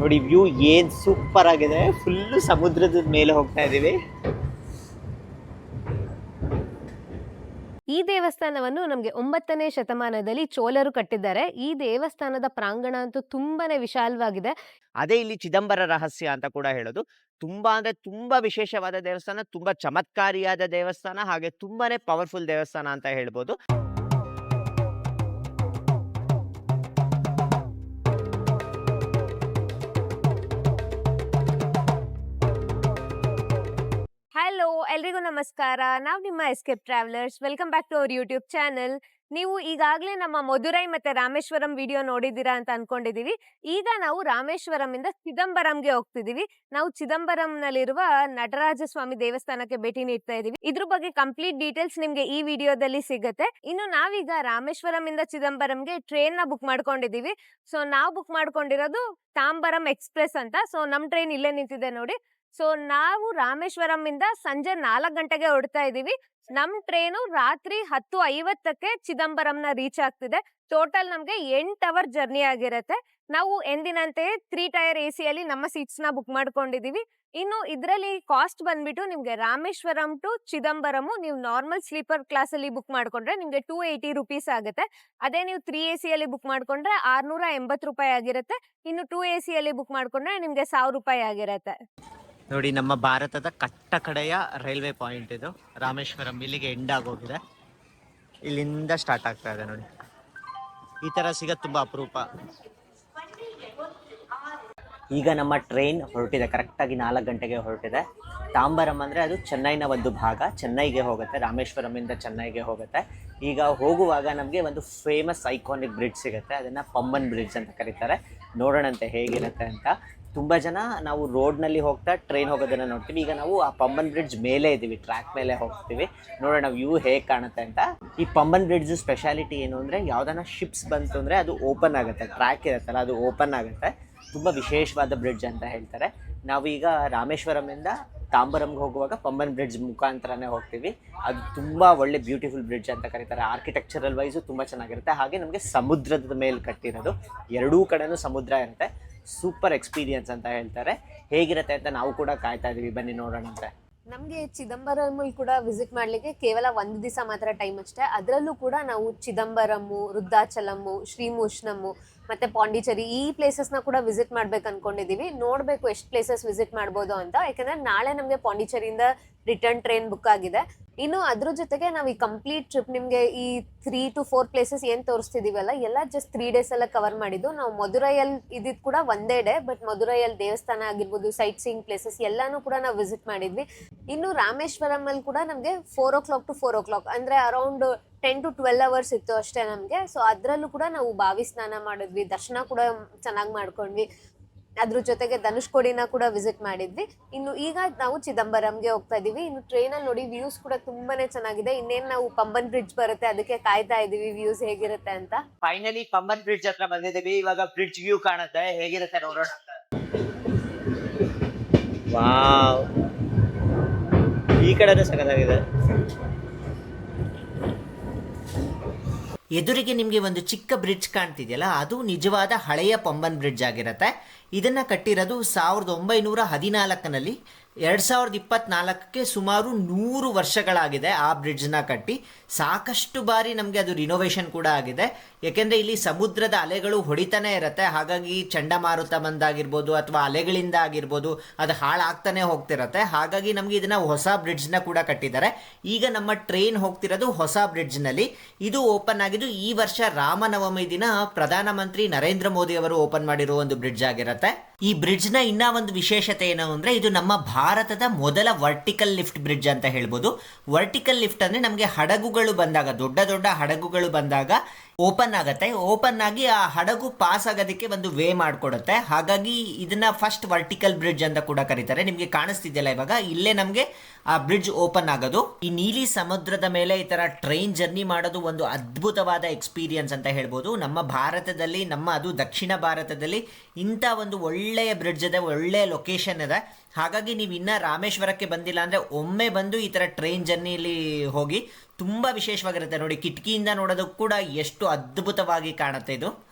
ನೋಡಿ ವ್ಯೂ ಏನ್ ಸೂಪರ್ ಆಗಿದೆ. ಫುಲ್ಲು ಸಮುದ್ರದ ಮೇಲೆ ಹೋಗ್ತಾ ಇದ್ದೀವಿ ಈ ದೇವಸ್ಥಾನವನ್ನು ನಮಗೆ ಒಂಬತ್ತನೇ ಶತಮಾನದಲ್ಲಿ ಚೋಳರು ಕಟ್ಟಿದ್ದಾರೆ. ಈ ದೇವಸ್ಥಾನದ ಪ್ರಾಂಗಣ ಅಂತೂ ತುಂಬಾನೇ ವಿಶಾಲವಾಗಿದೆ. ಅದೇ ಇಲ್ಲಿ ಚಿದಂಬರ ರಹಸ್ಯ ಅಂತ ಕೂಡ ಹೇಳೋದು. ತುಂಬಾ ಅಂದ್ರೆ ತುಂಬಾ ವಿಶೇಷವಾದ ದೇವಸ್ಥಾನ ತುಂಬಾ ಚಮತ್ಕಾರಿಯಾದ ದೇವಸ್ಥಾನ ಹಾಗೆ ತುಂಬಾನೇ ಪವರ್ಫುಲ್ ದೇವಸ್ಥಾನ ಅಂತ ಹೇಳ್ಬೋದು. ನಮಸ್ಕಾರ. ನಾವು ನಿಮ್ಮ escape travellers welcome back to our YouTube channel ನೀವು ಈಗಾಗಲೇ ನಮ್ಮ ಮಧುರೈ ಮತ್ತೆ ರಾಮೇಶ್ವರಂ ವಿಡಿಯೋ ನೋಡಿದ್ದೀರಾ ಅಂತ ಅನ್ಕೊಂಡಿದೀವಿ ಈಗ ನಾವು ರಾಮೇಶ್ವರಂ ಇಂದ ಚಿದಂಬರಂಗೆ ಹೋಗ್ತಿದೀವಿ ನಾವು ಚಿದಂಬರಂನಲ್ಲಿರುವ ನಟರಾಜ ಸ್ವಾಮಿ ದೇವಸ್ಥಾನಕ್ಕೆ ಭೇಟಿ ನೀಡ್ತಾ ಇದೀವಿ ಇದ್ರ ಬಗ್ಗೆ ಕಂಪ್ಲೀಟ್ ಡೀಟೇಲ್ಸ್ ನಿಮ್ಗೆ ಈ ವಿಡಿಯೋದಲ್ಲಿ ಸಿಗುತ್ತೆ. ಇನ್ನು ನಾವೀಗ ರಾಮೇಶ್ವರಂ ಇಂದ ಚಿದಂಬರಂಗೆ ಟ್ರೈನ್ನ ಬುಕ್ ಮಾಡ್ಕೊಂಡಿದೀವಿ ಸೊ ನಾವು ಬುಕ್ ಮಾಡ್ಕೊಂಡಿರೋದು ತಾಂಬರಂ ಎಕ್ಸ್ಪ್ರೆಸ್ ಅಂತ. ಸೊ ನಮ್ ಟ್ರೈನ್ ಇಲ್ಲೇ ನಿಂತಿದೆ ನೋಡಿ. ಸೊ, ನಾವು ರಾಮೇಶ್ವರಂ ಇಂದ ಸಂಜೆ ನಾಲ್ಕು ಗಂಟೆಗೆ ಹೊಡ್ತಾ ಇದೀವಿ ನಮ್ ಟ್ರೈನು ರಾತ್ರಿ ಹತ್ತು ಐವತ್ತಕ್ಕೆ ಚಿದಂಬರಂನ ರೀಚ್ ಆಗ್ತಿದೆ. ಟೋಟಲ್ ನಮ್ಗೆ ಎಂಟ್ ಅವರ್ ಜರ್ನಿ ಆಗಿರತ್ತೆ. ನಾವು ಎಂದಿನಂತೆ ತ್ರೀ ಟೈರ್ ಎ ಅಲ್ಲಿ ನಮ್ಮ ಸೀಟ್ಸ್ನ ಬುಕ್ ಮಾಡ್ಕೊಂಡಿದೀವಿ ಇನ್ನು ಇದ್ರಲ್ಲಿ ಕಾಸ್ಟ್ ಬಂದ್ಬಿಟ್ಟು ನಿಮ್ಗೆ ರಾಮೇಶ್ವರಂ ಟು ಚಿದಂಬರಮು ನೀವು ನಾರ್ಮಲ್ ಸ್ಲೀಪರ್ ಕ್ಲಾಸ್ ಅಲ್ಲಿ ಬುಕ್ ಮಾಡ್ಕೊಂಡ್ರೆ ನಿಮ್ಗೆ ಟೂ ಏಯ್ಟಿ ರುಪೀಸ್ ಆಗುತ್ತೆ. ಅದೇ ನೀವು ತ್ರೀ ಎ ಅಲ್ಲಿ ಬುಕ್ ಮಾಡ್ಕೊಂಡ್ರೆ ಆರ್ನೂರ ಎಂಬತ್ತು ರೂಪಾಯಿ ಆಗಿರುತ್ತೆ. ಇನ್ನು ಟೂ ಎ ಅಲ್ಲಿ ಬುಕ್ ಮಾಡ್ಕೊಂಡ್ರೆ ನಿಮ್ಗೆ ಸಾವಿರ ರೂಪಾಯಿ ಆಗಿರತ್ತೆ. ನೋಡಿ, ನಮ್ಮ ಭಾರತದ ಕಟ್ಟ ಕಡೆಯ ರೈಲ್ವೆ ಪಾಯಿಂಟ್ ಇದು. ರಾಮೇಶ್ವರಂ ಇಲ್ಲಿಗೆ ಎಂಡ್ ಆಗೋಗಿದೆ. ಇಲ್ಲಿಂದ ಸ್ಟಾರ್ಟ್ ಆಗ್ತಾ ಇದೆ ನೋಡಿ. ಈ ತರ ಸಿಗೋದು ತುಂಬಾ ಅಪರೂಪ. ಈಗ ನಮ್ಮ ಟ್ರೈನ್ ಹೊರಟಿದೆ. ಕರೆಕ್ಟಾಗಿ ನಾಲ್ಕು ಗಂಟೆಗೆ ಹೊರಟಿದೆ. ತಾಂಬರಂ ಅಂದರೆ ಅದು ಚೆನ್ನೈನ ಒಂದು ಭಾಗ. ಚೆನ್ನೈಗೆ ಹೋಗುತ್ತೆ. ರಾಮೇಶ್ವರಮಿಂದ ಚೆನ್ನೈಗೆ ಹೋಗುತ್ತೆ. ಈಗ ಹೋಗುವಾಗ ನಮಗೆ ಒಂದು ಫೇಮಸ್ ಐಕಾನಿಕ್ ಬ್ರಿಡ್ಜ್ ಸಿಗುತ್ತೆ. ಅದನ್ನು ಪಂಬನ್ ಬ್ರಿಡ್ಜ್ ಅಂತ ಕರೀತಾರೆ. ನೋಡೋಣಂತೆ ಹೇಗಿರುತ್ತೆ ಅಂತ. ತುಂಬ ಜನ ನಾವು ರೋಡ್ನಲ್ಲಿ ಹೋಗ್ತಾ ಟ್ರೈನ್ ಹೋಗೋದನ್ನು ನೋಡ್ತೀವಿ. ಈಗ ನಾವು ಆ ಪಂಬನ್ ಬ್ರಿಡ್ಜ್ ಮೇಲೆ ಇದ್ದೀವಿ ಟ್ರ್ಯಾಕ್ ಮೇಲೆ ಹೋಗ್ತೀವಿ. ನೋಡೋಣ ವ್ಯೂ ಹೇಗೆ ಕಾಣುತ್ತೆ ಅಂತ. ಈ ಪಂಬನ್ ಬ್ರಿಡ್ಜ್ ಸ್ಪೆಷಾಲಿಟಿ ಏನು ಅಂದರೆ ಯಾವ್ದಾನ ಶಿಪ್ಸ್ ಬಂತು ಅಂದರೆ ಅದು ಓಪನ್ ಆಗುತ್ತೆ. ಟ್ರ್ಯಾಕ್ ಇರುತ್ತಲ್ಲ, ಅದು ಓಪನ್ ಆಗುತ್ತೆ. ತುಂಬ ವಿಶೇಷವಾದ ಬ್ರಿಡ್ಜ್ ಅಂತ ಹೇಳ್ತಾರೆ. ನಾವೀಗ ರಾಮೇಶ್ವರಮಿಂದ ತಾಂಬರಂಗೆ ಹೋಗುವಾಗ ಪಂಬನ್ ಬ್ರಿಡ್ಜ್ ಮುಖಾಂತರನೇ ಹೋಗ್ತೀವಿ. ಅದು ತುಂಬ ಒಳ್ಳೆ ಬ್ಯೂಟಿಫುಲ್ ಬ್ರಿಡ್ಜ್ ಅಂತ ಕರೀತಾರೆ. ಆರ್ಕಿಟೆಕ್ಚರಲ್ ವೈಸು ತುಂಬ ಚೆನ್ನಾಗಿರುತ್ತೆ. ಹಾಗೆ ನಮಗೆ ಸಮುದ್ರದ ಮೇಲೆ ಕಟ್ಟಿರೋದು. ಎರಡೂ ಕಡೆನೂ ಸಮುದ್ರ ಇರುತ್ತೆ. ಸೂಪರ್ ಎಕ್ಸ್ಪೀರಿಯನ್ಸ್ ಅಂತ ಹೇಳ್ತಾರೆ. ಹೇಗಿರುತ್ತೆ ಅಂತ ನಾವು ಕೂಡ ಕಾಯ್ತಾ ಇದೀವಿ. ಬನ್ನಿ ನೋಡೋಣ ಅಂತ. ನಮಗೆ ಚಿದಂಬರಂ ಕೂಡ ವಿಸಿಟ್ ಮಾಡಲಿಕ್ಕೆ ಕೇವಲ ಒಂದು ದಿವಸ ಮಾತ್ರ ಟೈಮ್ ಅಷ್ಟೇ. ಅದರಲ್ಲೂ ಕೂಡ ನಾವು ಚಿದಂಬರಮ್ಮು, ವೃದ್ಧಾಚಲಮ್ಮು ಶ್ರೀಮೂಷ್ಣಮು ಮತ್ತೆ ಪಾಂಡಿಚೇರಿ ಈ ಪ್ಲೇಸಸ್ನ ಕೂಡ ವಿಸಿಟ್ ಮಾಡ್ಬೇಕು ಅನ್ಕೊಂಡಿದೀವಿ. ನೋಡ್ಬೇಕು ಎಷ್ಟು ಪ್ಲೇಸಸ್ ವಿಸಿಟ್ ಮಾಡ್ಬೋದು ಅಂತ. ಯಾಕಂದ್ರೆ ನಾಳೆ ನಮ್ಗೆ ಪಾಂಡಿಚೇರಿಯಿಂದ ರಿಟರ್ನ್ ಟ್ರೈನ್ ಬುಕ್ ಆಗಿದೆ. ಇನ್ನು ಅದ್ರ ಜೊತೆಗೆ ನಾವು ಈ ಕಂಪ್ಲೀಟ್ ಟ್ರಿಪ್ ನಿಮ್ಗೆ ಈ ತ್ರೀ ಟು ಫೋರ್ ಪ್ಲೇಸಸ್ ಏನ್ ತೋರಿಸ್ತಿದೀವಲ್ಲ, ಎಲ್ಲ ಜಸ್ಟ್ ತ್ರೀ ಡೇಸ್ ಎಲ್ಲ ಕವರ್ ಮಾಡಿದ್ದು. ನಾವು ಮಧುರೈಯಲ್ಲಿ ಇದಿದ್ ಕೂಡ ಒಂದೇ ಡೇ ಬಟ್ ಮಧುರೈಯಲ್ಲಿ ದೇವಸ್ಥಾನ ಆಗಿರ್ಬೋದು ಸೈಟ್ ಸೀಯಿಂಗ್ ಪ್ಲೇಸಸ್ ಎಲ್ಲಾನು ಕೂಡ ನಾವು ವಿಸಿಟ್ ಮಾಡಿದ್ವಿ. ಇನ್ನು ರಾಮೇಶ್ವರಂ ಅಲ್ಲಿ ಕೂಡ ನಮಗೆ four o'clock to four o'clock ಅಂದ್ರೆ around ten to twelve hours ಇತ್ತು ಅಷ್ಟೇ ನಮ್ಗೆ. ಸೊ ಅದ್ರಲ್ಲೂ ಕೂಡ ನಾವು ಬಾವಿ ಸ್ನಾನ ಮಾಡಿದ್ವಿ ದರ್ಶನ ಕೂಡ ಚೆನ್ನಾಗಿ ಮಾಡ್ಕೊಂಡ್ವಿ. ಅದ್ರ ಜೊತೆಗೆ ಧನುಷ್ಕೋಡಿನ ಕೂಡ ವಿಸಿಟ್ ಮಾಡಿದ್ವಿ. ಇನ್ನು ಈಗ ನಾವು ಚಿದಂಬರಂಗೆ ಹೋಗ್ತಾ ಇದೀವಿ. ಇನ್ನು ಟ್ರೈನ್ ಅಲ್ಲಿ ನೋಡಿ ವ್ಯೂಸ್ ಕೂಡ ತುಂಬಾನೇ ಚೆನ್ನಾಗಿದೆ. ಇನ್ನೇನ್ ನಾವು ಪಂಬನ್ ಬ್ರಿಡ್ಜ್ ಬರುತ್ತೆ ಅದಕ್ಕೆ ಕಾಯ್ತಾ ಇದೀವಿ ವ್ಯೂಸ್ ಹೇಗಿರುತ್ತೆ ಅಂತ. ಫೈನಲಿ ಪಂಬನ್ ಬ್ರಿಡ್ಜ್ ಹತ್ರ ಬಂದಿದ್ದೀವಿ. ಇವಾಗ ಬ್ರಿಡ್ಜ್ ವ್ಯೂ ಕಾಣುತ್ತೆ. ಹೇಗಿರುತ್ತೆ ನೋಡೋಣ ವಾವ್. ಈ ಕಡೆನೇ ಸಖತ್ತಾಗಿದೆ. ಎದುರಿಗೆ ನಿಮಗೆ ಒಂದು ಚಿಕ್ಕ ಬ್ರಿಡ್ಜ್ ಕಾಣ್ತಿದೆಯಲ್ಲ, ಅದು ನಿಜವಾದ ಹಳೆಯ ಪಂಬನ್ ಬ್ರಿಡ್ಜ್ ಆಗಿರುತ್ತೆ. ಇದನ್ನು ಕಟ್ಟಿರೋದು ಸಾವಿರದ ಒಂಬೈನೂರ ಹದಿನಾಲ್ಕನಲ್ಲಿ ಎರಡು ಸಾವಿರದ ಇಪ್ಪತ್ನಾಲ್ಕಕ್ಕೆ ಸುಮಾರು ನೂರು ವರ್ಷಗಳಾಗಿದೆ ಆ ಬ್ರಿಡ್ಜ್ನ ಕಟ್ಟಿ. ಸಾಕಷ್ಟು ಬಾರಿ ನಮಗೆ ಅದು ರಿನೋವೇಷನ್ ಕೂಡ ಆಗಿದೆ. ಏಕೆಂದರೆ ಇಲ್ಲಿ ಸಮುದ್ರದ ಅಲೆಗಳು ಹೊಡಿತಾನೆ ಇರುತ್ತೆ. ಹಾಗಾಗಿ ಚಂಡಮಾರುತ ಬಂದಾಗಿರ್ಬೋದು ಅಥವಾ ಅಲೆಗಳಿಂದ ಆಗಿರ್ಬೋದು ಅದು ಹಾಳಾಗ್ತಾನೆ ಹೋಗ್ತಿರತ್ತೆ. ಹಾಗಾಗಿ ನಮಗೆ ಇದನ್ನ ಹೊಸ ಬ್ರಿಡ್ಜ್ನ ಕೂಡ ಕಟ್ಟಿದ್ದಾರೆ. ಈಗ ನಮ್ಮ ಟ್ರೈನ್ ಹೋಗ್ತಿರೋದು ಹೊಸ ಬ್ರಿಡ್ಜ್ನಲ್ಲಿ. ಇದು ಓಪನ್ ಆಗಿದ್ದು ಈ ವರ್ಷ ರಾಮನವಮಿ ದಿನ ಪ್ರಧಾನಮಂತ್ರಿ ನರೇಂದ್ರ ಮೋದಿ ಅವರು ಓಪನ್ ಮಾಡಿರೋ ಒಂದು ಬ್ರಿಡ್ಜ್ ಆಗಿರುತ್ತೆ. ಈ ಬ್ರಿಡ್ಜ್ನ ಇನ್ನ ಒಂದು ವಿಶೇಷತೆ ಏನು ಅಂದ್ರೆ ಇದು ನಮ್ಮ ಭಾರತದ ಮೊದಲ ವರ್ಟಿಕಲ್ ಲಿಫ್ಟ್ ಬ್ರಿಡ್ಜ್ ಅಂತ ಹೇಳ್ಬೋದು. ವರ್ಟಿಕಲ್ ಲಿಫ್ಟ್ ಅಂದ್ರೆ ನಮಗೆ ಹಡಗುಗಳು ಬಂದಾಗ, ದೊಡ್ಡ ದೊಡ್ಡ ಹಡಗುಗಳು ಬಂದಾಗ ಓಪನ್ ಆಗತ್ತೆ. ಓಪನ್ ಆಗಿ ಆ ಹಡಗು ಪಾಸ್ ಆಗೋದಕ್ಕೆ ಒಂದು ವೇ ಮಾಡಿಕೊಡುತ್ತೆ. ಹಾಗಾಗಿ ಇದನ್ನ ಫಸ್ಟ್ ವರ್ಟಿಕಲ್ ಬ್ರಿಡ್ಜ್ ಅಂತ ಕೂಡ ಕರೀತಾರೆ. ನಿಮಗೆ ಕಾಣಿಸ್ತಿದೆಯಲ್ಲ ಇವಾಗ? ಇಲ್ಲೇ ನಮಗೆ ಆ ಬ್ರಿಡ್ಜ್ ಓಪನ್ ಆಗೋದು. ಈ ನೀಲಿ ಸಮುದ್ರದ ಮೇಲೆ ಈ ತರ ಟ್ರೈನ್ ಜರ್ನಿ ಮಾಡೋದು ಒಂದು ಅದ್ಭುತವಾದ ಎಕ್ಸ್ಪೀರಿಯನ್ಸ್ ಅಂತ ಹೇಳ್ಬೋದು. ನಮ್ಮ ಭಾರತದಲ್ಲಿ, ನಮ್ಮ ಅದು ದಕ್ಷಿಣ ಭಾರತದಲ್ಲಿ ಇಂಥ ಒಂದು ಒಳ್ಳೆಯ ಬ್ರಿಡ್ಜ್ ಇದೆ, ಒಳ್ಳೆಯ ಲೊಕೇಶನ್ ಇದೆ. ಹಾಗಾಗಿ ನೀವು ಇನ್ನ ರಾಮೇಶ್ವರಕ್ಕೆ ಬಂದಿಲ್ಲ ಅಂದ್ರೆ ಒಮ್ಮೆ ಬಂದು ಈ ತರ ಟ್ರೈನ್ ಜರ್ನಿಲಿ ಹೋಗಿ ತುಂಬಾ ವಿಶೇಷವಾಗಿರುತ್ತೆ. ನೋಡಿ, ಕಿಟಕಿಯಿಂದ ನೋಡೋದಕ್ಕೂ ಕೂಡ ಎಷ್ಟು ಅದ್ಭುತವಾಗಿ ಕಾಣುತ್ತೆ ಇದು.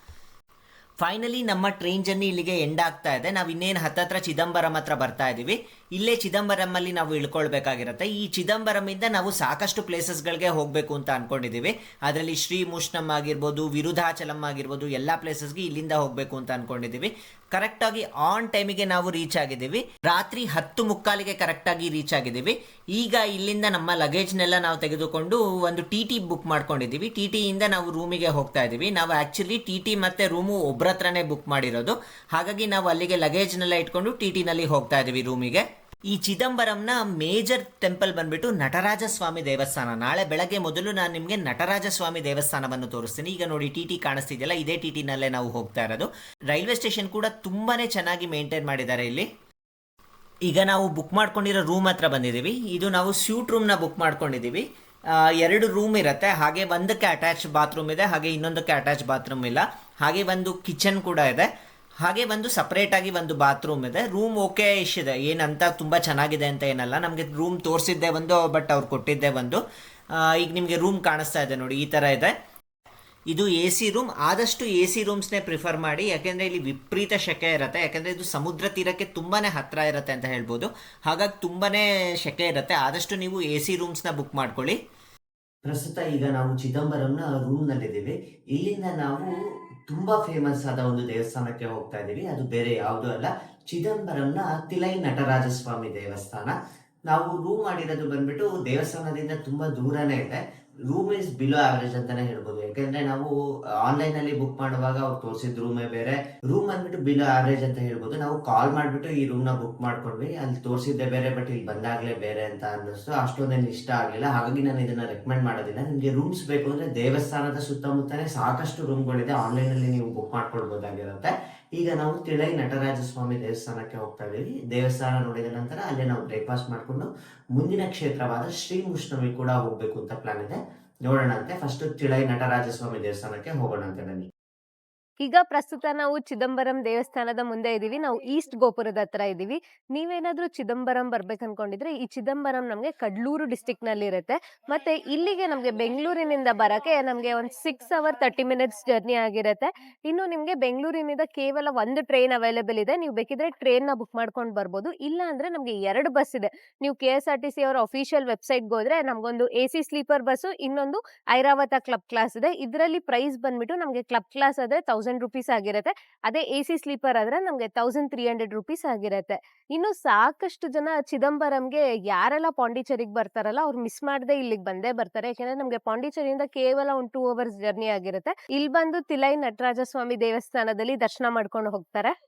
ಫೈನಲಿ ನಮ್ಮ ಟ್ರೈನ್ ಜರ್ನಿ ಇಲ್ಲಿಗೆ ಎಂಡ್ ಆಗ್ತಾ ಇದೆ. ನಾವು ಇನ್ನೇನು ಹತ್ತತ್ರ ಚಿದಂಬರಂ ಹತ್ರ ಬರ್ತಾ ಇದ್ದೀವಿ ಇಲ್ಲೇ ಚಿದಂಬರಂ ಅಲ್ಲಿ ನಾವು ಇಳ್ಕೊಳ್ಬೇಕಾಗಿರುತ್ತೆ. ಈ ಚಿದಂಬರಂ ಇಂದ ನಾವು ಸಾಕಷ್ಟು ಪ್ಲೇಸಸ್ಗಳಿಗೆ ಹೋಗಬೇಕು ಅಂತ ಅನ್ಕೊಂಡಿದ್ದೀವಿ ಅದರಲ್ಲಿ ಶ್ರೀ ಮುಷ್ಣಮ್ ಆಗಿರ್ಬೋದು ವಿರುಧಾಚಲಂ ಆಗಿರ್ಬೋದು, ಎಲ್ಲ ಪ್ಲೇಸಸ್ಗೆ ಇಲ್ಲಿಂದ ಹೋಗಬೇಕು ಅಂತ ಅನ್ಕೊಂಡಿದ್ದೀವಿ ಕರೆಕ್ಟಾಗಿ ಆನ್ ಟೈಮಿಗೆ ನಾವು ರೀಚ್ ಆಗಿದ್ದೀವಿ. ರಾತ್ರಿ ಹತ್ತು ಮುಕ್ಕಾಲಿಗೆ ಕರೆಕ್ಟಾಗಿ ರೀಚ್ ಆಗಿದ್ದೀವಿ. ಈಗ ಇಲ್ಲಿಂದ ನಮ್ಮ ಲಗೇಜ್ನೆಲ್ಲ ನಾವು ತೆಗೆದುಕೊಂಡು ಒಂದು ಟಿ ಟಿ ಬುಕ್ ಮಾಡ್ಕೊಂಡಿದ್ದೀವಿ. ಟಿ ಟಿಯಿಂದ ನಾವು ರೂಮಿಗೆ ಹೋಗ್ತಾ ಇದ್ದೀವಿ. ನಾವು ಆ್ಯಕ್ಚುಲಿ ಟಿ ಟಿ ಮತ್ತು ರೂಮು ಒಬ್ಬರ ಹತ್ರನೇ ಬುಕ್ ಮಾಡಿರೋದು. ಹಾಗಾಗಿ ನಾವು ಅಲ್ಲಿಗೆ ಲಗೇಜ್ನೆಲ್ಲ ಇಟ್ಕೊಂಡು ಟಿ ಟಿನಲ್ಲಿ ಹೋಗ್ತಾ ಇದ್ದೀವಿ ರೂಮಿಗೆ. ಈ ಚಿದಂಬರಂನ ಮೇಜರ್ ಟೆಂಪಲ್ ಬಂದ್ಬಿಟ್ಟು ನಟರಾಜ ಸ್ವಾಮಿ ದೇವಸ್ಥಾನ. ನಾಳೆ ಬೆಳಗ್ಗೆ ಮೊದಲು ನಾನು ನಿಮಗೆ ನಟರಾಜ ಸ್ವಾಮಿ ದೇವಸ್ಥಾನವನ್ನು ತೋರಿಸ್ತೀನಿ. ಈಗ ನೋಡಿ ಟಿ ಟಿ ಕಾಣಿಸ್ತಿದೆಯಲ್ಲ, ಇದೇ ಟಿ ಟಿನಲ್ಲೇ ನಾವು ಹೋಗ್ತಾ ಇರೋದು. ರೈಲ್ವೆ ಸ್ಟೇಷನ್ ಕೂಡ ತುಂಬಾನೇ ಚೆನ್ನಾಗಿ ಮೇಂಟೈನ್ ಮಾಡಿದ್ದಾರೆ ಇಲ್ಲಿ. ಈಗ ನಾವು ಬುಕ್ ಮಾಡ್ಕೊಂಡಿರೋ ರೂಮ್ ಹತ್ರ ಬಂದಿದ್ದೀವಿ. ಇದು ನಾವು ಸ್ಯೂಟ್ ರೂಮ್ನ ಬುಕ್ ಮಾಡ್ಕೊಂಡಿದ್ದೀವಿ. ಎರಡು ರೂಮ್ ಇರುತ್ತೆ. ಹಾಗೆ ಒಂದಕ್ಕೆ ಅಟ್ಯಾಚ್ ಬಾತ್ರೂಮ್ ಇದೆ, ಹಾಗೆ ಇನ್ನೊಂದಕ್ಕೆ ಅಟ್ಯಾಚ್ ಬಾತ್ರೂಮ್ ಇಲ್ಲ. ಹಾಗೆ ಒಂದು ಕಿಚನ್ ಕೂಡ ಇದೆ. ಹಾಗೆ ಒಂದು ಸಪ್ರೇಟ್ ಆಗಿ ಒಂದು ಬಾತ್ರೂಮ್ ಇದೆ. ರೂಮ್ ಓಕೆ ಇಶ್ ಇದೆ. ಏನಂತ ತುಂಬ ಚೆನ್ನಾಗಿದೆ ಅಂತ ಏನಲ್ಲ. ನಮಗೆ ರೂಮ್ ತೋರಿಸಿದ್ದೆ ಒಂದು ಬಟ್ ಅವ್ರು ಕೊಟ್ಟಿದ್ದೆ ಒಂದು. ಈಗ ನಿಮಗೆ ರೂಮ್ ಕಾಣಿಸ್ತಾ ಇದೆ ನೋಡಿ, ಈ ಥರ ಇದೆ. ಇದು ಎ ಸಿ ರೂಮ್ ಆದಷ್ಟು ಎ ಸಿ ರೂಮ್ಸ್ನೇ ಪ್ರಿಫರ್ ಮಾಡಿ, ಯಾಕೆಂದರೆ ಇಲ್ಲಿ ವಿಪರೀತ ಶೆಕೆ ಇರುತ್ತೆ. ಯಾಕೆಂದರೆ ಇದು ಸಮುದ್ರ ತೀರಕ್ಕೆ ತುಂಬಾ ಹತ್ತಿರ ಇರುತ್ತೆ ಅಂತ ಹೇಳ್ಬೋದು. ಹಾಗಾಗಿ ತುಂಬಾ ಶೆಕೆ ಇರುತ್ತೆ. ಆದಷ್ಟು ನೀವು ಎ ಸಿ ರೂಮ್ಸ್ನ ಬುಕ್ ಮಾಡ್ಕೊಳ್ಳಿ. ಪ್ರಸ್ತುತ ಈಗ ನಾವು ಚಿದಂಬರಂನ ರೂಮ್ನಲ್ಲಿದ್ದೀವಿ ಇಲ್ಲಿಂದ ನಾವು ತುಂಬಾ ಫೇಮಸ್ ಆದ ಒಂದು ದೇವಸ್ಥಾನಕ್ಕೆ ಹೋಗ್ತಾ ಇದ್ದೀವಿ. ಅದು ಬೇರೆ ಯಾವುದೂ ಅಲ್ಲ. ಚಿದಂಬರಂನ ತಿಲೈ ನಟರಾಜ ಸ್ವಾಮಿ ದೇವಸ್ಥಾನ. ನಾವು ರೂಮ್ ಮಾಡಿರೋದು ಬಂದ್ಬಿಟ್ಟು ದೇವಸ್ಥಾನದಿಂದ ತುಂಬಾ ದೂರನೇ ಇದೆ. ರೂಮ್ ಇಸ್ ಬಿಲೋ ಆವರೇಜ್ ಅಂತಾನೆ ಹೇಳ್ಬೋದು. ಯಾಕಂದ್ರೆ ನಾವು ಆನ್ಲೈನ್ ಅಲ್ಲಿ ಬುಕ್ ಮಾಡುವಾಗ ಅವ್ರು ತೋರಿಸಿದ ರೂಮೇ ಬೇರೆ. ರೂಮ್ ಬಂದ್ಬಿಟ್ಟು ಬಿಲೋ ಆವರೇಜ್ ಅಂತ ಹೇಳ್ಬೋದು. ನಾವು ಕಾಲ್ ಮಾಡ್ಬಿಟ್ಟು ಈ ರೂಮ್ನ ಬುಕ್ ಮಾಡ್ಕೊಂಡ್ವಿ. ಅಲ್ಲಿ ತೋರಿಸಿದ್ದೆ ಬೇರೆ ಬಟ್ ಇಲ್ಲಿ ಬಂದಾಗ್ಲೇ ಬೇರೆ ಅಂತ ಅನ್ನಿಸ್ತು. ಅಷ್ಟೊಂದೇನು ಇಷ್ಟ ಆಗಲಿಲ್ಲ. ಹಾಗಾಗಿ ನಾನು ಇದನ್ನ ರೆಕಮೆಂಡ್ ಮಾಡೋದಿಲ್ಲ. ನಿಮಗೆ ರೂಮ್ಸ್ ಬೇಕು ಅಂದ್ರೆ ದೇವಸ್ಥಾನದ ಸುತ್ತಮುತ್ತನೇ ಸಾಕಷ್ಟು ರೂಮ್ಗಳಿದೆ ಆನ್ಲೈನ್ ಅಲ್ಲಿ ನೀವು ಬುಕ್ ಮಾಡ್ಕೊಳ್ಬೋದಾಗಿರುತ್ತೆ ಈಗ ನಾವು ತಿಳೈ ನಟರಾಜ ಸ್ವಾಮಿ ದೇವಸ್ಥಾನಕ್ಕೆ ಹೋಗ್ತಾ ಇದ್ದೀವಿ. ದೇವಸ್ಥಾನ ನೋಡಿದ ನಂತರ ಅಲ್ಲೇ ನಾವು ಬ್ರೇಕ್ಫಾಸ್ಟ್ ಮಾಡ್ಕೊಂಡು ಮುಂದಿನ ಕ್ಷೇತ್ರವಾದ ಶ್ರೀ ಮುಷ್ಣವಿ ಕೂಡ ಹೋಗ್ಬೇಕು ಅಂತ ಪ್ಲಾನ್ ಇದೆ. ನೋಡೋಣ ಅಂತೆ. ಫಸ್ಟ್ ತಿಳೈ ನಟರಾಜ ಸ್ವಾಮಿ ದೇವಸ್ಥಾನಕ್ಕೆ ಹೋಗೋಣ ಅಂತ ಬನ್ನಿ. ಈಗ ಪ್ರಸ್ತುತ ನಾವು ಚಿದಂಬರಂ ದೇವಸ್ಥಾನದ ಮುಂದೆ ಇದೀವಿ ನಾವು ಈಸ್ಟ್ ಗೋಪುರದ ಹತ್ರ ಇದೀವಿ ನೀವೇನಾದ್ರೂ ಚಿದಂಬರಂ ಬರ್ಬೇಕು ಅನ್ಕೊಂಡಿದ್ರೆ, ಈ ಚಿದಂಬರಂ ನಮ್ಗೆ ಕಡ್ಲೂರು ಡಿಸ್ಟಿಕ್ನಲ್ಲಿ ಇರುತ್ತೆ. ಮತ್ತೆ ಇಲ್ಲಿಗೆ ನಮ್ಗೆ ಬೆಂಗಳೂರಿನಿಂದ ಬರಕ್ಕೆ ನಮ್ಗೆ ಒಂದು six hour thirty minutes journey ಆಗಿರುತ್ತೆ. ಇನ್ನು ನಿಮ್ಗೆ ಬೆಂಗಳೂರಿನಿಂದ ಕೇವಲ ಒಂದು ಟ್ರೈನ್ ಅವೈಲೇಬಲ್ ಇದೆ. ನೀವು ಬೇಕಿದ್ರೆ ಟ್ರೈನ್ನ ಬುಕ್ ಮಾಡ್ಕೊಂಡು ಬರ್ಬೋದು. ಇಲ್ಲ ಅಂದ್ರೆ ನಮ್ಗೆ ಎರಡು ಬಸ್ ಇದೆ. ನೀವು K S R T C ಅವರ ಅಫಿಷಿಯಲ್ ವೆಬ್ಸೈಟ್ಗೆ ಹೋದ್ರೆ ನಮ್ಗೊಂದು ಎ ಸಿ ಸ್ಲೀಪರ್ ಬಸ್ಸು ಇನ್ನೊಂದು ಐರಾವತ ಕ್ಲಬ್ ಕ್ಲಾಸ್ ಇದೆ. ಇದರಲ್ಲಿ ಪ್ರೈಸ್ ಬಂದ್ಬಿಟ್ಟು ನಮಗೆ ಕ್ಲಬ್ ಕ್ಲಾಸ್ ಆದ್ರೆ ತೌಸಂಡ್ ರುಪೀಸ್ ಆಗಿರುತ್ತೆ. ಅದೇ ಎ ಸಿ ಸ್ಲೀಪರ್ ಆದ್ರೆ ನಮಗೆ ತೌಸಂಡ್ ತ್ರೀ ಹಂಡ್ರೆಡ್ ರುಪೀಸ್ ಆಗಿರುತ್ತೆ. ಇನ್ನು ಸಾಕಷ್ಟು ಜನ ಚಿದಂಬರಂಗೆ ಯಾರೆಲ್ಲ ಪಾಂಡಿಚೇರಿಗೆ ಬರ್ತಾರಲ್ಲ ಅವ್ರು ಮಿಸ್ ಮಾಡದೆ ಇಲ್ಲಿಗೆ ಬಂದೇ ಬರ್ತಾರೆ. ಯಾಕೆಂದ್ರೆ ನಮಗೆ ಪಾಂಡಿಚೇರಿಯಿಂದ ಕೇವಲ ಒಂದು ಟೂ ಅವರ್ಸ್ ಜರ್ನಿ ಆಗಿರುತ್ತೆ. ಇಲ್ಲಿ ಬಂದು ತಿಲೈ ನಟರಾಜ ಸ್ವಾಮಿ ದೇವಸ್ಥಾನದಲ್ಲಿ ದರ್ಶನ ಮಾಡ್ಕೊಂಡು ಹೋಗ್ತಾರೆ.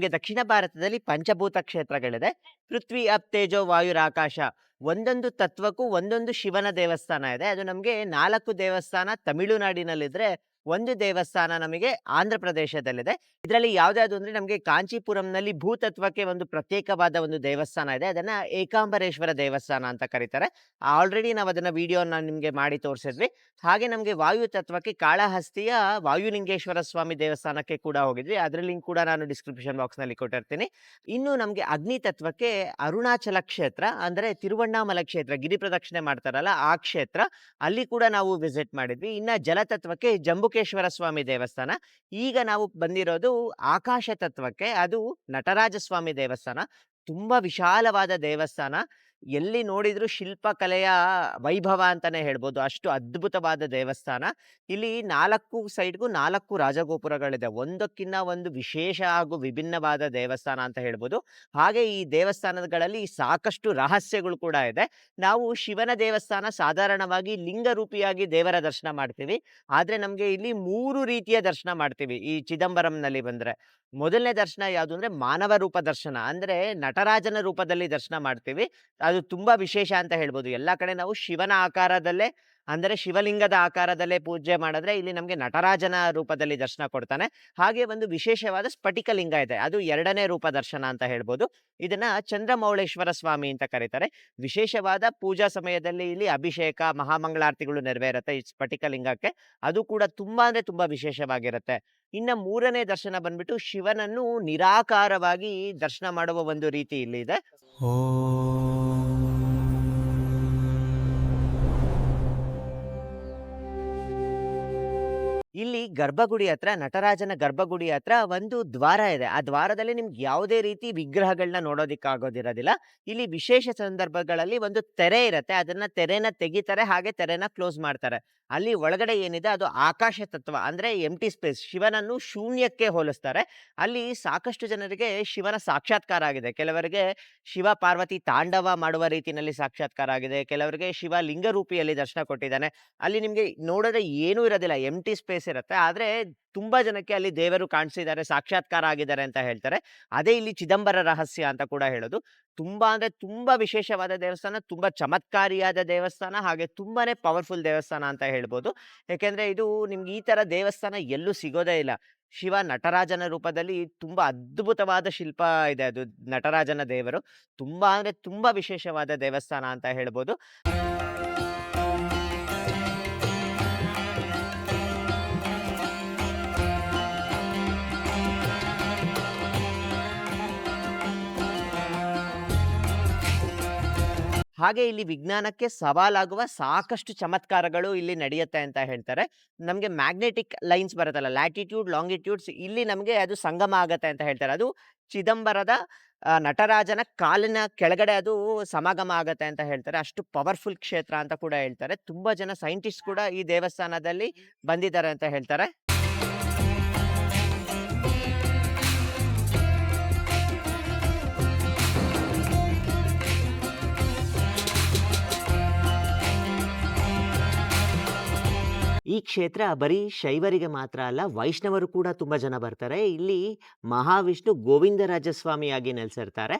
ನಮಗೆ ದಕ್ಷಿಣ ಭಾರತದಲ್ಲಿ ಪಂಚಭೂತ ಕ್ಷೇತ್ರಗಳಿದೆ. ಪೃಥ್ವಿ ಅಪ್ ತೇಜೋ ವಾಯುರ ಆಕಾಶ ಒಂದೊಂದು ತತ್ವಕ್ಕೂ ಒಂದೊಂದು ಶಿವನ ದೇವಸ್ಥಾನ ಇದೆ. ಅದು ನಮಗೆ ನಾಲ್ಕು ದೇವಸ್ಥಾನ ತಮಿಳುನಾಡಿನಲ್ಲಿದ್ರೆ ಒಂದು ದೇವಸ್ಥಾನ ನಮಗೆ ಆಂಧ್ರ ಪ್ರದೇಶದಲ್ಲಿದೆ. ಇದರಲ್ಲಿ ಯಾವ್ದಾದ್ರು ಅಂದ್ರೆ ನಮಗೆ ಕಾಂಚೀಪುರಂನಲ್ಲಿ ಭೂತತ್ವಕ್ಕೆ ಒಂದು ಪ್ರತ್ಯೇಕವಾದ ಒಂದು ದೇವಸ್ಥಾನ ಇದೆ. ಅದನ್ನ ಏಕಾಂಬರೇಶ್ವರ ದೇವಸ್ಥಾನ ಅಂತ ಕರೀತಾರೆ. ಆಲ್ರೆಡಿ ನಾವು ಅದನ್ನ ವಿಡಿಯೋನ ನಿಮ್ಗೆ ಮಾಡಿ ತೋರಿಸಿದ್ವಿ. ಹಾಗೆ ನಮಗೆ ವಾಯು ತತ್ವಕ್ಕೆ ಕಾಳಹಸ್ತಿಯ ವಾಯುಲಿಂಗೇಶ್ವರ ಸ್ವಾಮಿ ದೇವಸ್ಥಾನಕ್ಕೆ ಕೂಡ ಹೋಗಿದ್ವಿ. ಅದ್ರ ಲಿಂಕ್ ಕೂಡ ನಾನು ಡಿಸ್ಕ್ರಿಪ್ಷನ್ ಬಾಕ್ಸ್ನಲ್ಲಿ ಕೊಟ್ಟಿರ್ತೀನಿ. ಇನ್ನು ನಮಗೆ ಅಗ್ನಿ ತತ್ವಕ್ಕೆ ಅರುಣಾಚಲ ಕ್ಷೇತ್ರ ಅಂದ್ರೆ ತಿರುವಣ್ಣಾಮಲ ಕ್ಷೇತ್ರ, ಗಿರಿ ಪ್ರದಕ್ಷಿಣೆ ಮಾಡ್ತಾರಲ್ಲ ಆ ಕ್ಷೇತ್ರ, ಅಲ್ಲಿ ಕೂಡ ನಾವು ವಿಸಿಟ್ ಮಾಡಿದ್ವಿ. ಇನ್ನ ಜಲತತ್ವಕ್ಕೆ ಜಂಬುಕೇಶ್ವರ ಸ್ವಾಮಿ ದೇವಸ್ಥಾನ. ಈಗ ನಾವು ಬಂದಿರೋದು ಆಕಾಶ ತತ್ವಕ್ಕೆ, ಅದು ನಟರಾಜ ಸ್ವಾಮಿ ದೇವಸ್ಥಾನ. ತುಂಬಾ ವಿಶಾಲವಾದ ದೇವಸ್ಥಾನ. ಎಲ್ಲಿ ನೋಡಿದ್ರು ಶಿಲ್ಪಕಲೆಯ ವೈಭವ ಅಂತಾನೆ ಹೇಳ್ಬೋದು. ಅಷ್ಟು ಅದ್ಭುತವಾದ ದೇವಸ್ಥಾನ. ಇಲ್ಲಿ ನಾಲ್ಕು ಸೈಡ್‌ಗೂ ನಾಲ್ಕು ರಾಜಗೋಪುರಗಳಿದೆ. ಒಂದಕ್ಕಿನ್ನ ಒಂದು ವಿಶೇಷ ಹಾಗೂ ವಿಭಿನ್ನವಾದ ದೇವಸ್ಥಾನ ಅಂತ ಹೇಳ್ಬೋದು. ಹಾಗೆ ಈ ದೇವಸ್ಥಾನಗಳಲ್ಲಿ ಸಾಕಷ್ಟು ರಹಸ್ಯಗಳು ಕೂಡ ಇದೆ. ನಾವು ಶಿವನ ದೇವಸ್ಥಾನ ಸಾಧಾರಣವಾಗಿ ಲಿಂಗ ರೂಪಿಯಾಗಿ ದೇವರ ದರ್ಶನ ಮಾಡ್ತೀವಿ. ಆದ್ರೆ ನಮಗೆ ಇಲ್ಲಿ ಮೂರು ರೀತಿಯ ದರ್ಶನ ಮಾಡ್ತೀವಿ ಈ ಚಿದಂಬರಂನಲ್ಲಿ ಬಂದ್ರೆ. ಮೊದಲನೇ ದರ್ಶನ ಯಾವುದು ಅಂದ್ರೆ ಮಾನವ ರೂಪ ದರ್ಶನ. ಅಂದ್ರೆ ನಟರಾಜನ ರೂಪದಲ್ಲಿ ದರ್ಶನ ಮಾಡ್ತೀವಿ. ಅದು ತುಂಬ ವಿಶೇಷ ಅಂತ ಹೇಳ್ಬೋದು. ಎಲ್ಲ ಕಡೆ ನಾವು ಶಿವನ ಆಕಾರದಲ್ಲೇ ಅಂದರೆ ಶಿವಲಿಂಗದ ಆಕಾರದಲ್ಲೇ ಪೂಜೆ ಮಾಡಿದ್ರೆ ಇಲ್ಲಿ ನಮಗೆ ನಟರಾಜನ ರೂಪದಲ್ಲಿ ದರ್ಶನ ಕೊಡ್ತಾನೆ. ಹಾಗೆ ಒಂದು ವಿಶೇಷವಾದ ಸ್ಫಟಿಕಲಿಂಗ ಇದೆ. ಅದು ಎರಡನೇ ರೂಪ ದರ್ಶನ ಅಂತ ಹೇಳ್ಬೋದು. ಇದನ್ನ ಚಂದ್ರಮೌಳೇಶ್ವರ ಸ್ವಾಮಿ ಅಂತ ಕರೀತಾರೆ. ವಿಶೇಷವಾದ ಪೂಜಾ ಸಮಯದಲ್ಲಿ ಇಲ್ಲಿ ಅಭಿಷೇಕ, ಮಹಾಮಂಗಳಾರತಿಗಳು ನೆರವೇರುತ್ತೆ ಈ ಸ್ಫಟಿಕಲಿಂಗಕ್ಕೆ ಅದು ಕೂಡ ತುಂಬಾ ಅಂದ್ರೆ ತುಂಬಾ ವಿಶೇಷವಾಗಿರುತ್ತೆ. ಇನ್ನು ಮೂರನೇ ದರ್ಶನ ಬಂದ್ಬಿಟ್ಟು ಶಿವನನ್ನು ನಿರಾಕಾರವಾಗಿ ದರ್ಶನ ಮಾಡುವ ಒಂದು ರೀತಿ ಇಲ್ಲಿದೆ. ಇಲ್ಲಿ ಗರ್ಭಗುಡಿ ಹತ್ರ, ನಟರಾಜನ ಗರ್ಭಗುಡಿ ಹತ್ರ ಒಂದು ದ್ವಾರ ಇದೆ. ಆ ದ್ವಾರದಲ್ಲಿ ನಿಮ್ಗೆ ಯಾವುದೇ ರೀತಿ ವಿಗ್ರಹಗಳನ್ನ ನೋಡೋದಿಕ್ಕೆ ಆಗೋದಿರೋದಿಲ್ಲ. ಇಲ್ಲಿ ವಿಶೇಷ ಸಂದರ್ಭಗಳಲ್ಲಿ ಒಂದು ತೆರೆ ಇರುತ್ತೆ ಅದನ್ನ ತೆರೆನ ತೆಗಿತಾರೆ, ಹಾಗೆ ತೆರೆನ ಕ್ಲೋಸ್ ಮಾಡ್ತಾರೆ. ಅಲ್ಲಿ ಒಳಗಡೆ ಏನಿದೆ, ಅದು ಆಕಾಶ ತತ್ವ, ಅಂದ್ರೆ ಎಂಟಿ ಸ್ಪೇಸ್. ಶಿವನನ್ನು ಶೂನ್ಯಕ್ಕೆ ಹೋಲಿಸ್ತಾರೆ. ಅಲ್ಲಿ ಸಾಕಷ್ಟು ಜನರಿಗೆ ಶಿವನ ಸಾಕ್ಷಾತ್ಕಾರ ಆಗಿದೆ. ಕೆಲವರಿಗೆ ಶಿವ ಪಾರ್ವತಿ ತಾಂಡವ ಮಾಡುವ ರೀತಿಯಲ್ಲಿ ಸಾಕ್ಷಾತ್ಕಾರ ಆಗಿದೆ. ಕೆಲವರಿಗೆ ಶಿವ ಲಿಂಗ ರೂಪಿಯಲ್ಲಿ ದರ್ಶನ ಕೊಟ್ಟಿದ್ದಾನೆ. ಅಲ್ಲಿ ನಿಮ್ಗೆ ನೋಡಿದ್ರೆ ಏನೂ ಇರೋದಿಲ್ಲ. ಎಂಟಿ ಸ್ಪೇಸ್ ಇರುತ್ತೆ. ಆದರೆ ತುಂಬಾ ಜನಕ್ಕೆ ಅಲ್ಲಿ ದೇವರು ಕಾಣಿಸಿದ್ದಾರೆ, ಸಾಕ್ಷಾತ್ಕಾರ ಆಗಿದ್ದಾರೆ ಅಂತ ಹೇಳ್ತಾರೆ. ಅದೇ ಇಲ್ಲಿ ಚಿದಂಬರ ರಹಸ್ಯ ಅಂತ ಕೂಡ ಹೇಳೋದು. ತುಂಬಾ ಅಂದ್ರೆ ತುಂಬಾ ವಿಶೇಷವಾದ ದೇವಸ್ಥಾನ. ತುಂಬಾ ಚಮತ್ಕಾರಿಯಾದ ದೇವಸ್ಥಾನ. ಹಾಗೆ ತುಂಬಾನೇ ಪವರ್‌ಫುಲ್ ದೇವಸ್ಥಾನ ಅಂತ ಹೇಳ್ಬೋದು. ಯಾಕೆಂದ್ರೆ ಇದು ನಿಮ್ಗೆ ಈ ತರ ದೇವಸ್ಥಾನ ಎಲ್ಲೂ ಸಿಗೋದೇ ಇಲ್ಲ. ಶಿವ ನಟರಾಜನ ರೂಪದಲ್ಲಿ ತುಂಬಾ ಅದ್ಭುತವಾದ ಶಿಲ್ಪ ಇದೆ ಅದು ನಟರಾಜನ ದೇವರು. ತುಂಬಾ ಅಂದ್ರೆ ತುಂಬಾ ವಿಶೇಷವಾದ ದೇವಸ್ಥಾನ ಅಂತ ಹೇಳ್ಬೋದು. ಹಾಗೆ ಇಲ್ಲಿ ವಿಜ್ಞಾನಕ್ಕೆ ಸವಾಲಾಗುವ ಸಾಕಷ್ಟು ಚಮತ್ಕಾರಗಳು ಇಲ್ಲಿ ನಡೆಯುತ್ತೆ ಅಂತ ಹೇಳ್ತಾರೆ. ನಮಗೆ ಮ್ಯಾಗ್ನೆಟಿಕ್ ಲೈನ್ಸ್ ಬರುತ್ತಲ್ಲ ಲ್ಯಾಟಿಟ್ಯೂಡ್, ಲಾಂಗಿಟ್ಯೂಡ್ಸ್ ಇಲ್ಲಿ ನಮಗೆ ಅದು ಸಂಗಮ ಆಗುತ್ತೆ ಅಂತ ಹೇಳ್ತಾರೆ. ಅದು ಚಿದಂಬರದ ನಟರಾಜನ ಕಾಲಿನ ಕೆಳಗಡೆ ಅದು ಸಮಾಗಮ ಆಗತ್ತೆ ಅಂತ ಹೇಳ್ತಾರೆ. ಅಷ್ಟು ಪವರ್‌ಫುಲ್ ಕ್ಷೇತ್ರ ಅಂತ ಕೂಡ ಹೇಳ್ತಾರೆ. ತುಂಬಾ ಜನ ಸೈಂಟಿಸ್ಟ್ ಕೂಡ ಈ ದೇವಸ್ಥಾನದಲ್ಲಿ ಬಂದಿದ್ದಾರೆ ಅಂತ ಹೇಳ್ತಾರೆ. ಈ ಕ್ಷೇತ್ರ ಬರೀ ಶೈವರಿಗೆ ಮಾತ್ರ ಅಲ್ಲ, ವೈಷ್ಣವರು ಕೂಡ ತುಂಬಾ ಜನ ಬರ್ತಾರೆ. ಇಲ್ಲಿ ಮಹಾವಿಷ್ಣು ಗೋವಿಂದರಾಜಸ್ವಾಮಿಯಾಗಿ ನೆಲೆಸಿರ್ತಾರೆ.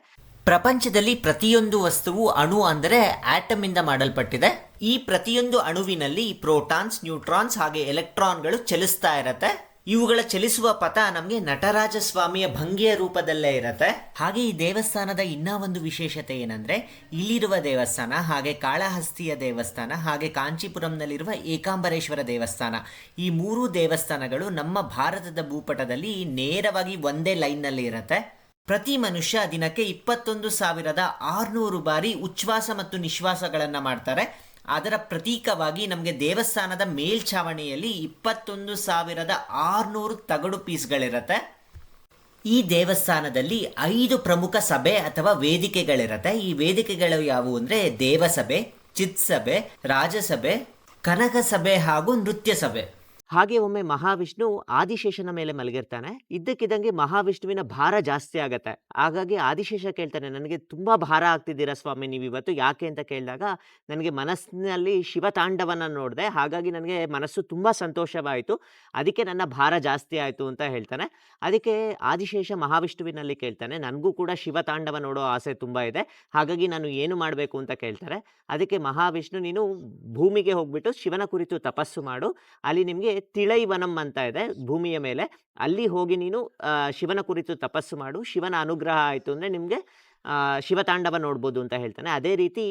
ಪ್ರಪಂಚದಲ್ಲಿ ಪ್ರತಿಯೊಂದು ವಸ್ತುವು ಅಣು ಅಂದರೆ ಆಟಮ್ ಇಂದ ಮಾಡಲ್ಪಟ್ಟಿದೆ. ಈ ಪ್ರತಿಯೊಂದು ಅಣುವಿನಲ್ಲಿ ಪ್ರೋಟಾನ್ಸ್, ನ್ಯೂಟ್ರಾನ್ಸ್ ಹಾಗೆ ಎಲೆಕ್ಟ್ರಾನ್ಗಳು ಚಲಿಸ್ತಾ ಇರತ್ತೆ. ಇವುಗಳ ಚಲಿಸುವ ಪಥ ನಮಗೆ ನಟರಾಜ ಸ್ವಾಮಿಯ ಭಂಗಿಯ ರೂಪದಲ್ಲೇ ಇರತ್ತೆ. ಹಾಗೆ ಈ ದೇವಸ್ಥಾನದ ಇನ್ನ ಒಂದು ವಿಶೇಷತೆ ಏನಂದ್ರೆ, ಇಲ್ಲಿರುವ ದೇವಸ್ಥಾನ, ಹಾಗೆ ಕಾಳಹಸ್ತಿಯ ದೇವಸ್ಥಾನ, ಹಾಗೆ ಕಾಂಚೀಪುರಂನಲ್ಲಿರುವ ಏಕಾಂಬರೇಶ್ವರ ದೇವಸ್ಥಾನ, ಈ ಮೂರು ದೇವಸ್ಥಾನಗಳು ನಮ್ಮ ಭಾರತದ ಭೂಪಟದಲ್ಲಿ ನೇರವಾಗಿ ಒಂದೇ ಲೈನ್ನಲ್ಲಿ ಇರತ್ತೆ. ಪ್ರತಿ ಮನುಷ್ಯ ದಿನಕ್ಕೆ ಇಪ್ಪತ್ತೊಂದು ಸಾವಿರದ ಆರುನೂರು ಬಾರಿ ಉಚ್ಛ್ವಾಸ ಮತ್ತು ನಿಶ್ವಾಸಗಳನ್ನು ಮಾಡ್ತಾರೆ. ಅದರ ಪ್ರತೀಕವಾಗಿ ನಮಗೆ ದೇವಸ್ಥಾನದ ಮೇಲ್ಛಾವಣಿಯಲ್ಲಿ ಇಪ್ಪತ್ತೊಂದು ಸಾವಿರದ ಆರುನೂರು ತಗಡು ಪೀಸ್ಗಳಿರತ್ತೆ. ಈ ದೇವಸ್ಥಾನದಲ್ಲಿ ಐದು ಪ್ರಮುಖ ಸಭೆ ಅಥವಾ ವೇದಿಕೆಗಳಿರತ್ತೆ. ಈ ವೇದಿಕೆಗಳು ಯಾವುವು ಅಂದರೆ ದೇವಸಭೆ, ಚಿತ್ಸಭೆ, ರಾಜಸಭೆ, ಕನಕ ಸಭೆ ಹಾಗೂ ನೃತ್ಯ ಸಭೆ. ಹಾಗೆ ಒಮ್ಮೆ ಮಹಾವಿಷ್ಣು ಆದಿಶೇಷನ ಮೇಲೆ ಮಲಗಿರ್ತಾನೆ. ಇದ್ದಕ್ಕಿದ್ದಂಗೆ ಮಹಾವಿಷ್ಣುವಿನ ಭಾರ ಜಾಸ್ತಿ ಆಗತ್ತೆ. ಹಾಗಾಗಿ ಆದಿಶೇಷ ಕೇಳ್ತಾನೆ, ನನಗೆ ತುಂಬಾ ಭಾರ ಆಗ್ತಿದ್ದೀರಾ ಸ್ವಾಮಿ ನೀವು ಇವತ್ತು ಯಾಕೆ ಅಂತ ಕೇಳಿದಾಗ, ನನಗೆ ಮನಸ್ಸಿನಲ್ಲಿ ಶಿವತಾಂಡವನ ನೋಡಿದೆ. ಹಾಗಾಗಿ ನನಗೆ ಮನಸ್ಸು ತುಂಬಾ ಸಂತೋಷವಾಯಿತು. ಅದಕ್ಕೆ ನನ್ನ ಭಾರ ಜಾಸ್ತಿ ಆಯಿತು ಅಂತ ಹೇಳ್ತಾನೆ. ಅದಕ್ಕೆ ಆದಿಶೇಷ ಮಹಾವಿಷ್ಣುವಿನಲ್ಲಿ ಕೇಳ್ತಾನೆ, ನನಗೂ ಕೂಡ ಶಿವತಾಂಡವ ನೋಡೋ ಆಸೆ ತುಂಬಾ ಇದೆ. ಹಾಗಾಗಿ ನಾನು ಏನು ಮಾಡಬೇಕು ಅಂತ ಕೇಳ್ತಾರೆ. ಅದಕ್ಕೆ ಮಹಾವಿಷ್ಣು, ನೀನು ಭೂಮಿಗೆ ಹೋಗ್ಬಿಟ್ಟು ಶಿವನ ಕುರಿತು ತಪಸ್ಸು ಮಾಡು. ಅಲ್ಲಿ ನಿಮ್ಗೆ ತಿಳೈವನಂ ಅಂತ ಇದೆ ಭೂಮಿಯ ಮೇಲೆ. ಅಲ್ಲಿ ಹೋಗಿ ನೀನು ಶಿವನ ಕುರಿತು ತಪಸ್ಸು ಮಾಡು. ಶಿವನ ಅನುಗ್ರಹ ಆಯಿತು ಅಂದರೆ ನಿಮ್ಗೆ ಶಿವತಾಂಡವ ನೋಡ್ಬೋದು ಅಂತ ಹೇಳ್ತಾನೆ. ಅದೇ ರೀತಿ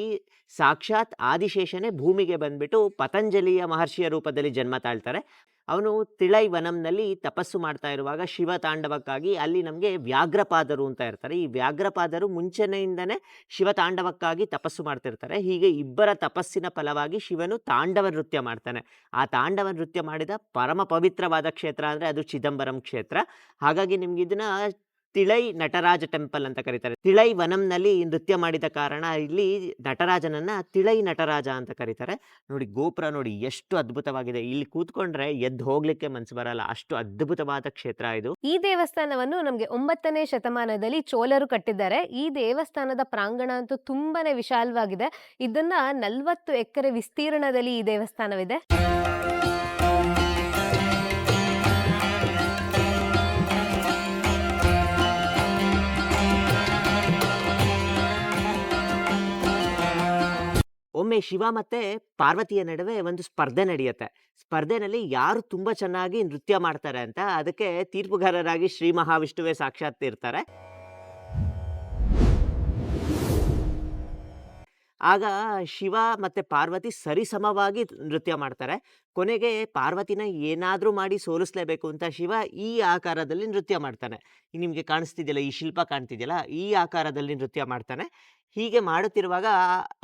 ಸಾಕ್ಷಾತ್ ಆದಿಶೇಷನೇ ಭೂಮಿಗೆ ಬಂದ್ಬಿಟ್ಟು ಪತಂಜಲಿಯ ಮಹರ್ಷಿಯ ರೂಪದಲ್ಲಿ ಜನ್ಮ ತಾಳ್ತಾರೆ. ಅವನು ತಿಳೈವನಂನಲ್ಲಿ ತಪಸ್ಸು ಮಾಡ್ತಾ ಇರುವಾಗ ಶಿವ ತಾಂಡವಕ್ಕಾಗಿ ಅಲ್ಲಿ ನಮಗೆ ವ್ಯಾಘ್ರಪಾದರು ಅಂತ ಇರ್ತಾರೆ. ಈ ವ್ಯಾಘ್ರಪಾದರು ಮುಂಚೆನೆಯಿಂದನೇ ಶಿವತಾಂಡವಕ್ಕಾಗಿ ತಪಸ್ಸು ಮಾಡ್ತಿರ್ತಾರೆ. ಹೀಗೆ ಇಬ್ಬರ ತಪಸ್ಸಿನ ಫಲವಾಗಿ ಶಿವನು ತಾಂಡವ ನೃತ್ಯ ಮಾಡ್ತಾನೆ. ಆ ತಾಂಡವ ನೃತ್ಯ ಮಾಡಿದ ಪರಮ ಪವಿತ್ರವಾದ ಕ್ಷೇತ್ರ ಅಂದರೆ ಅದು ಚಿದಂಬರಂ ಕ್ಷೇತ್ರ. ಹಾಗಾಗಿ ನಿಮ್ಗೆ ಇದನ್ನ ತಿಳೈ ನಟರಾಜ ಟೆಂಪಲ್ ಅಂತ ಕರೀತಾರೆ. ತಿಳೈ ವನಂನಲ್ಲಿ ನೃತ್ಯ ಮಾಡಿದ ಕಾರಣ ಇಲ್ಲಿ ನಟರಾಜನನ್ನ ತಿಳೈ ನಟರಾಜ ಅಂತ ಕರೀತಾರೆ. ನೋಡಿ ಗೋಪುರ ನೋಡಿ ಎಷ್ಟು ಅದ್ಭುತವಾಗಿದೆ. ಇಲ್ಲಿ ಕೂತ್ಕೊಂಡ್ರೆ ಎದ್ದು ಹೋಗ್ಲಿಕ್ಕೆ ಮನ್ಸು ಬರಲ್ಲ. ಅಷ್ಟು ಅದ್ಭುತವಾದ ಕ್ಷೇತ್ರ ಇದು. ಈ ದೇವಸ್ಥಾನವನ್ನು ನಮಗೆ ಒಂಬತ್ತನೇ ಶತಮಾನದಲ್ಲಿ ಚೋಲರು ಕಟ್ಟಿದ್ದಾರೆ. ಈ ದೇವಸ್ಥಾನದ ಪ್ರಾಂಗಣ ಅಂತೂ ತುಂಬಾನೇ ವಿಶಾಲವಾಗಿದೆ. ಇದನ್ನ ನಲ್ವತ್ತು ಎಕರೆ ವಿಸ್ತೀರ್ಣದಲ್ಲಿ ಈ ದೇವಸ್ಥಾನವಿದೆ. ಒಮ್ಮೆ ಶಿವ ಮತ್ತೆ ಪಾರ್ವತಿಯ ನಡುವೆ ಒಂದು ಸ್ಪರ್ಧೆ ನಡೆಯುತ್ತೆ. ಸ್ಪರ್ಧೆನಲ್ಲಿ ಯಾರು ತುಂಬಾ ಚೆನ್ನಾಗಿ ನೃತ್ಯ ಮಾಡ್ತಾರೆ ಅಂತ ಅದಕ್ಕೆ ತೀರ್ಪುಗಾರರಾಗಿ ಶ್ರೀ ಮಹಾವಿಷ್ಣುವೇ ಸಾಕ್ಷಾತ್ ಇರ್ತಾರೆ. ಆಗ ಶಿವ ಮತ್ತೆ ಪಾರ್ವತಿ ಸರಿಸಮವಾಗಿ ನೃತ್ಯ ಮಾಡ್ತಾರೆ. ಕೊನೆಗೆ ಪಾರ್ವತಿನ ಏನಾದರೂ ಮಾಡಿ ಸೋಲಿಸ್ಲೇಬೇಕು ಅಂತ ಶಿವ ಈ ಆಕಾರದಲ್ಲಿ ನೃತ್ಯ ಮಾಡ್ತಾನೆ. ನಿಮಗೆ ಕಾಣಿಸ್ತಿದ್ಯಲ್ಲ, ಈ ಶಿಲ್ಪ ಕಾಣ್ತಿದೆಯಲ್ಲ, ಈ ಆಕಾರದಲ್ಲಿ ನೃತ್ಯ ಮಾಡ್ತಾನೆ. ಹೀಗೆ ಮಾಡುತ್ತಿರುವಾಗ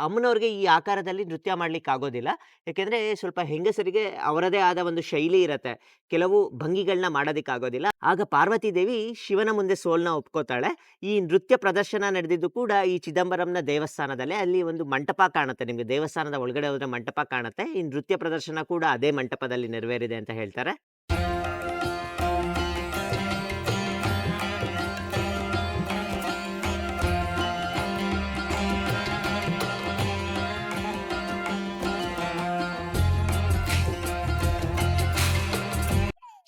ಅಮ್ಮನವ್ರಿಗೆ ಈ ಆಕಾರದಲ್ಲಿ ನೃತ್ಯ ಮಾಡ್ಲಿಕ್ಕೆ ಆಗೋದಿಲ್ಲ. ಯಾಕೆಂದ್ರೆ ಸ್ವಲ್ಪ ಹೆಂಗಸರಿಗೆ ಅವರದೇ ಆದ ಒಂದು ಶೈಲಿ ಇರತ್ತೆ. ಕೆಲವು ಭಂಗಿಗಳನ್ನ ಮಾಡೋದಕ್ಕಾಗೋದಿಲ್ಲ ಆಗ ಪಾರ್ವತಿ ದೇವಿ ಶಿವನ ಮುಂದೆ ಸೋಲ್ನ ಒಪ್ಕೋತಾಳೆ. ಈ ನೃತ್ಯ ಪ್ರದರ್ಶನ ನಡೆದಿದ್ದು ಕೂಡ ಈ ಚಿದಂಬರಂನ ದೇವಸ್ಥಾನದಲ್ಲೇ. ಅಲ್ಲಿ ಒಂದು ಮಂಟಪ ಕಾಣುತ್ತೆ. ನಿಮ್ಗೆ ದೇವಸ್ಥಾನದ ಒಳಗಡೆ ಹೋದ್ರೆ ಮಂಟಪ ಕಾಣುತ್ತೆ. ಈ ನೃತ್ಯ ಪ್ರದರ್ಶನ ಕೂಡ ಅದೇ ಮಂಟಪದಲ್ಲಿ ನೆರವೇರಿದೆ ಅಂತ ಹೇಳ್ತಾರೆ.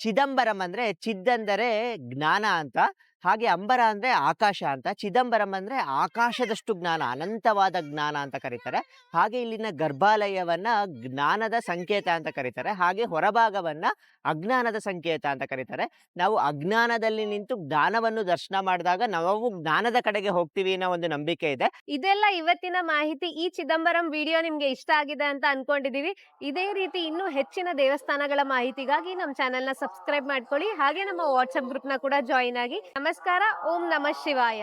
ಚಿದಂಬರಂ ಅಂದ್ರೆ ಚಿದ್ದಂದರೆ ಜ್ಞಾನ ಅಂತ. ಹಾಗೆ ಅಂಬರ ಅಂದ್ರೆ ಆಕಾಶ ಅಂತ, ಚಿದಂಬರಂ ಅಂದ್ರೆ ಆಕಾಶದಷ್ಟು ಜ್ಞಾನ, ಅನಂತವಾದ ಜ್ಞಾನ ಅಂತ ಕರೀತಾರೆ. ಹಾಗೆ ಇಲ್ಲಿನ ಗರ್ಭಾಲಯವನ್ನ ಜ್ಞಾನದ ಸಂಕೇತ ಅಂತ ಕರೀತಾರೆ. ಹಾಗೆ ಹೊರಭಾಗವನ್ನ ಅಜ್ಞಾನದ ಸಂಕೇತ ಅಂತ ಕರೀತಾರೆ. ನಾವು ಅಜ್ಞಾನದಲ್ಲಿ ನಿಂತು ಜ್ಞಾನವನ್ನು ದರ್ಶನ ಮಾಡಿದಾಗ ನಾವು ಜ್ಞಾನದ ಕಡೆಗೆ ಹೋಗ್ತೀವಿ ಅನ್ನೋ ಒಂದು ನಂಬಿಕೆ ಇದೆ. ಇದೆಲ್ಲ ಇವತ್ತಿನ ಮಾಹಿತಿ ಈ ಚಿದಂಬರಂ ವಿಡಿಯೋ ನಿಮ್ಗೆ ಇಷ್ಟ ಆಗಿದೆ ಅಂತ ಅನ್ಕೊಂಡಿದೀವಿ. ಇದೇ ರೀತಿ ಇನ್ನೂ ಹೆಚ್ಚಿನ ದೇವಸ್ಥಾನಗಳ ಮಾಹಿತಿಗಾಗಿ ನಮ್ಮ ಚಾನೆಲ್ನ ಸಬ್ಸ್ಕ್ರೈಬ್ ಮಾಡ್ಕೊಳ್ಳಿ. ಹಾಗೆ ನಮ್ಮ ವಾಟ್ಸಪ್ ಗ್ರೂಪ್ನ ಕೂಡ ಜಾಯಿನ್ ಆಗಿ ನಮಸ್ಕಾರ ಓಂ ನಮಃ ಶಿವಾಯ